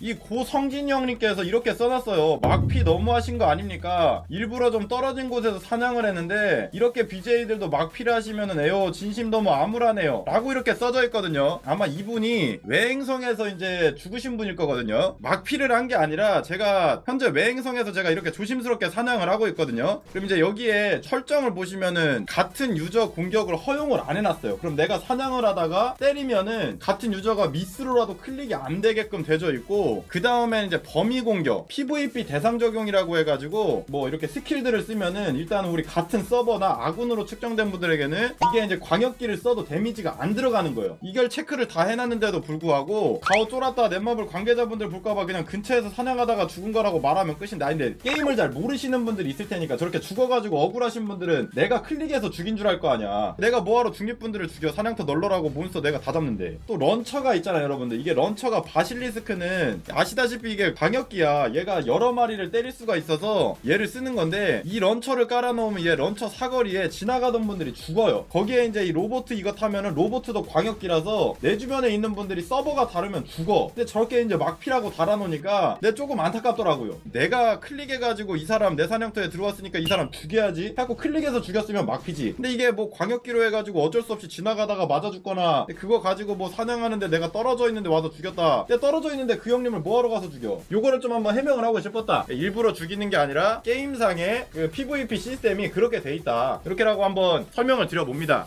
이 고성진 형님께서 이렇게 써놨어요. 막피 너무하신 거 아닙니까? 일부러 좀 떨어진 곳에서 사냥을 했는데 이렇게 BJ들도 막피를 하시면은 에어 진심 너무 암울하네요. 라고 이렇게 써져 있거든요. 아마 이분이 외행성에서 이제 죽으신 분일 거거든요. 막피를 한 게 아니라 제가 현재 외행성에서 제가 이렇게 조심스럽게 사냥을 하고 있거든요. 그럼 이제 여기에 설정을 보시면은 같은 유저 공격을 허용을 안 해놨어요. 그럼 내가 사냥을 하다가 때리면은 같은 유저가 미스로라도 클릭이 안 되게끔 되져 있고 그 다음에 이제 범위 공격, PVP 대상 적용이라고 해가지고 뭐 이렇게 스킬들을 쓰면은 일단은 우리 같은 서버나 아군으로 측정된 분들에게는 이게 이제 광역기를 써도 데미지가 안 들어가는 거예요. 이걸 체크를 다 해놨는데도 불구하고 가오 쫄았다 넷마블 관계자분들 볼까봐 그냥 근처에서 사냥하다가 죽은 거라고 말하면 끝인데 아닌데 게임을 잘 모르시는 분들이 있을 테니까 저렇게 죽어가지고 억울하신 분들은 내가 클릭해서 죽인 줄 알 거 아니야. 내가 뭐하러 중립분들을 죽여 사냥터 널러라고 몬스터 내가 다 잡는데 또 런처가 있잖아요 여러분들 이게 런처가 바실리스크는 아시다시피 이게 광역기야. 얘가 여러 마리를 때릴 수가 있어서 얘를 쓰는 건데 이 런처를 깔아놓으면 얘 런처 사거리에 지나가던 분들이 죽어요. 거기에 이제 이 로보트 이거 타면은 로보트도 광역기라서 내 주변에 있는 분들이 서버가 다르면 죽어. 근데 저렇게 이제 막피라고 달아놓으니까 내 조금 안타깝더라고요. 내가 클릭해가지고 이 사람 내 사냥터에 들어왔으니까 이 사람 죽여야지. 하고 클릭해서 죽였으면 막피지. 근데 이게 뭐 광역기로 해가지고 어쩔 수 없이 지나가다가 맞아 죽거나 그거 가지고 뭐 사냥하는데 내가 떨어져 있는데 와서 죽였다. 근데 떨어져 있는데 그 형 님을 뭐하러 가서 죽여? 요거를 좀 한번 해명을 하고 싶었다. 일부러 죽이는 게 아니라 게임상의 그 PVP 시스템이 그렇게 돼 있다. 이렇게라고 한번 설명을 드려봅니다